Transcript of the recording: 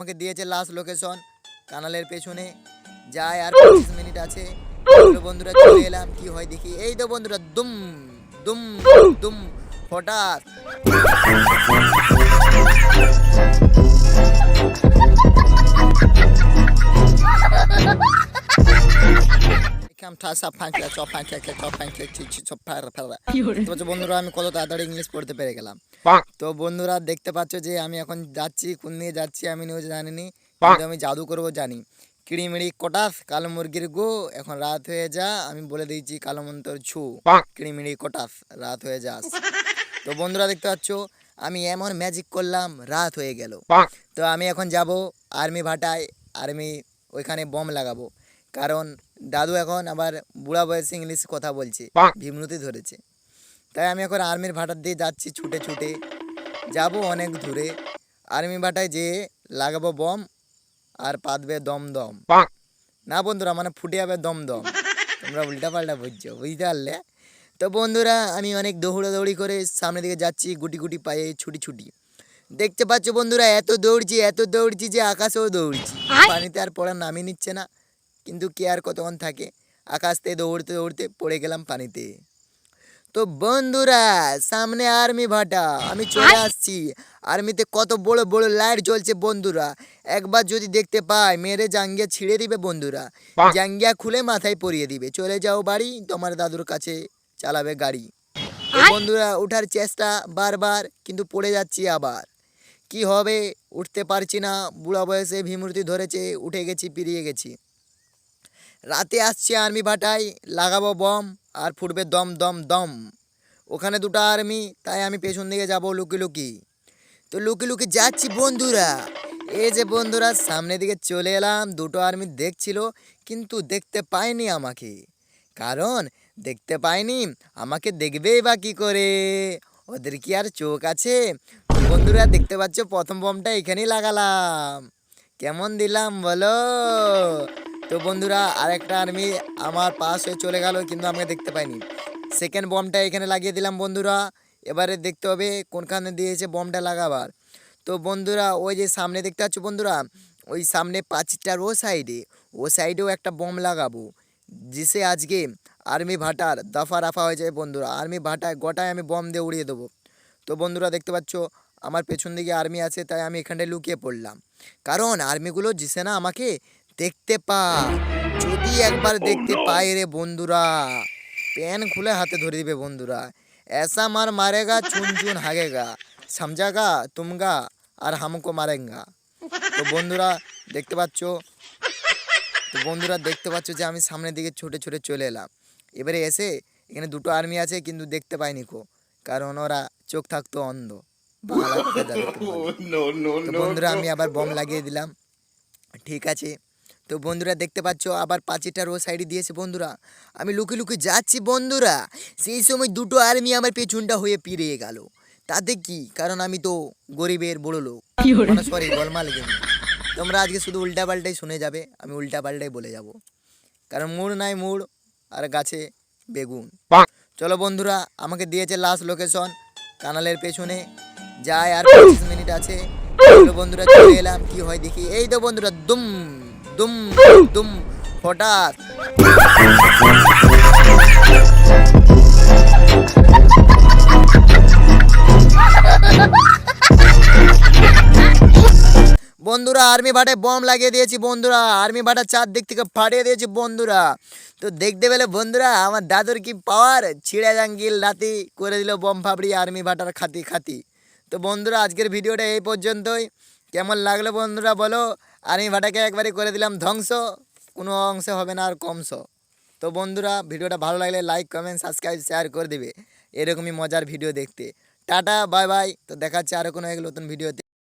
আমাকে দিয়েছে last location কানালের পেছনে। যায় আর পঁচিশ মিনিট আছে। বন্ধুরা চলে এলাম। কি হয় দেখি? এই তো বন্ধুরা দুম দুম দুম হঠাৎ। কাম ঠাসা ফাঁকলা ফাঁকলা ফাঁকলা বন্ধুরা আমি কত তাড়াতাড়ি ইংলিশ পড়তে পেরে গেলাম। তো বন্ধুরা দেখতে পাচ্ছ যে আমি এখন যাচ্ছি কোন দিকে যাচ্ছি আমি নিজে জানিনি। কিন্তু আমি জাদু করব জানি। কিড়িমিড়ি কটাস কালো মুরগির গো এখন রাত হয়ে যা আমি বলে দিয়েছি কালো মন্তর ছু কিড়িমিড়ি কটাস রাত হয়ে যাস। তো বন্ধুরা দেখতে পাচ্ছ আমি এমন ম্যাজিক করলাম রাত হয়ে গেল। তো আমি এখন যাব আর্মি ভাটায় আর্মি ওইখানে বম লাগাবো। কারণ দাদু এখন আবার বুড়া বয়সে ইংলিশ কথা বলছে বিমৃতি ধরেছে। তাই আমি এখন আর্মির ভাটার দিয়ে যাচ্ছি ছুটে ছুটে। যাব অনেক দূরে। আর্মি ভাটায় যেয়ে লাগাবো বম আর পাতবে দম দম না বন্ধুরা মানে ফুটে যাবে দম দম তোমরা উল্টা পাল্টা বুঝছ বুঝতে পারলে? তো বন্ধুরা আমি অনেক দৌড়াদৌড়ি করে সামনের দিকে যাচ্ছি গুটি গুটি পায়ে ছুটি ছুটি। দেখতে পাচ্ছ বন্ধুরা এত দৌড়ছি এত দৌড়ছি যে আকাশেও দৌড়ছি। পানিতে আর পড়ার নামিয়ে নিচ্ছে না। কিন্তু কে আর কতক্ষণ থাকে? আকাশ থেকে দৌড়তে দৌড়তে পড়ে গেলাম পানিতে। তো বন্ধুরা সামনে আর্মি ভাটা আমি চলে আসছি। আর্মিতে কত বড় বড় লাইট জ্বলছে বন্ধুরা। একবার যদি দেখতে পাই মেরে জাঙ্গিয়া ছিঁড়ে দিবে বন্ধুরা। জাঙ্গিয়া খুলে মাথায় পরিয়ে দিবে। চলে যাও বাড়ি তোমার দাদুর কাছে চালাবে গাড়ি। বন্ধুরা ওঠার চেষ্টা বারবার কিন্তু পড়ে যাচ্ছি আবার। কি হবে? উঠতে পারছি না। বুড়া বয়সে ভীমূর্তি ধরেছে উঠে গেছি পিরিয়ে গেছি। রাতে আসছে আর্মি ভাটায়, লাগাবো বম আর ফুটবে দম দম দম। ওখানে দুটো আর্মি, তাই আমি পেছন দিকে যাব লুকি লুকি। তো লুকি লুকি যাচ্ছি বন্ধুরা। এই যে বন্ধুরা সামনের দিকে চলে এলাম, দুটো আর্মি দেখছিল, কিন্তু দেখতে পায়নি আমাকে। কারণ দেখতে পায়নি, আমাকে দেখবেই বা কী করে? ওদের কি আর চোখ আছে? বন্ধুরা, দেখতে পাচ্ছ, প্রথম বমটা এখানেই লাগালাম। কেমন দিলাম বলো? তো বন্ধুরা, আরেকটা আর্মি আমার পাশ হয়ে চলে গেল, কিন্তু আমাকে দেখতে পাইনি। সেকেন্ড বমটা এখানে লাগিয়ে দিলাম বন্ধুরা। এবারে দেখতে হবে কোনখানে দিয়েছে বমটা লাগাবার। তো বন্ধুরা, ওই যে সামনে দেখতে পাচ্ছ বন্ধুরা, ওই সামনে পাঁচটার ও সাইডে ও সাইডেও একটা বম লাগাবো। জিসে আজকে আর্মি ভাটার দফা রাফা হয়ে যায় বন্ধুরা। আর্মি ভাটায় গোটায় আমি বম দিয়ে উড়িয়ে দেবো। তো বন্ধুরা, দেখতে পাচ্ছ, আমার পেছন দিকে আর্মি আছে, তাই আমি এখানটায় লুকিয়ে পড়লাম। কারণ আর্মিগুলো জিসে না আমাকে দেখতে পা যদি একবার দেখতে পায় রে বন্ধুরা প্যান খুলে হাতে ধরে দিবে বন্ধুরা ऐसा मार मारेगा चुन चुन हागेगा समझागा तुमगा আর হামকো মারেঙ্গা তো বন্ধুরা দেখতে পাচ্ছ তো বন্ধুরা দেখতে পাচ্ছ যে আমি সামনের দিকে ছুটে ছুটে চলে এলাম এবারে এসে এখানে দুটো আর্মি আছে কিন্তু দেখতে পাইনি কো কারণ ওরা চোখ থাকতো অন্ধ বাংলা কথা জানে তো তো বন্ধুরা আমি আবার বম লাগিয়ে দিলাম ঠিক আছে তো বন্ধুরা দেখতে পাচ্ছ আবার পাঁচিটার ও সাইডে দিয়েছে বন্ধুরা। আমি লুকি লুকি যাচ্ছি বন্ধুরা। সেই সময় দুটো আর্মি আমার পেছনটা হয়ে পিরিয়ে গেল। তাতে কি? কারণ আমি তো গরিবের বড় লোক। সরি গোলমাল গেম তোমরা আজকে শুধু উল্টা পাল্টাই শুনে যাবে আমি উল্টা পাল্টাই বলে যাব। কারণ মুড় নাই মুড় আর গাছে বেগুন। চলো বন্ধুরা আমাকে দিয়েছে লাস্ট লোকেশন কানালের পেছনে। যায় আর পঁচিশ মিনিট আছে। চলো বন্ধুরা চলে এলাম। কি হয় দেখি? এই তো বন্ধুরা দুম। দুম দুম, হঠাৎ। বন্ধুরা আর্মি ভাটে বম লাগিয়ে দিয়েছি বন্ধুরা। আর্মি ভাটা চারদিক থেকে ফাটিয়ে দিয়েছি বন্ধুরা। তো দেখতে পেলে বন্ধুরা, আমার দাদুর কি পাওয়ার ছিঁড়ে জাঙ্গিল রাতি করে দিল বম ফাবড়ি আর্মি ভাটার খাতি খাতি। তো বন্ধুরা, আজকের ভিডিওটা এই পর্যন্তই। কেমন লাগল বন্ধুরা বলো? আর এই ভাটাকে একবারই করে দিলাম ধ্বংস। কোনো অংশে হবে না আর কমস। তো বন্ধুরা, ভিডিওটা ভালো লাগলে লাইক কমেন্ট সাবস্ক্রাইব শেয়ার করে দেবে। এরকমই মজার ভিডিও দেখতে। টাটা বাই বাই তো দেখাচ্ছে আরও কোনো এক নতুন ভিডিওতে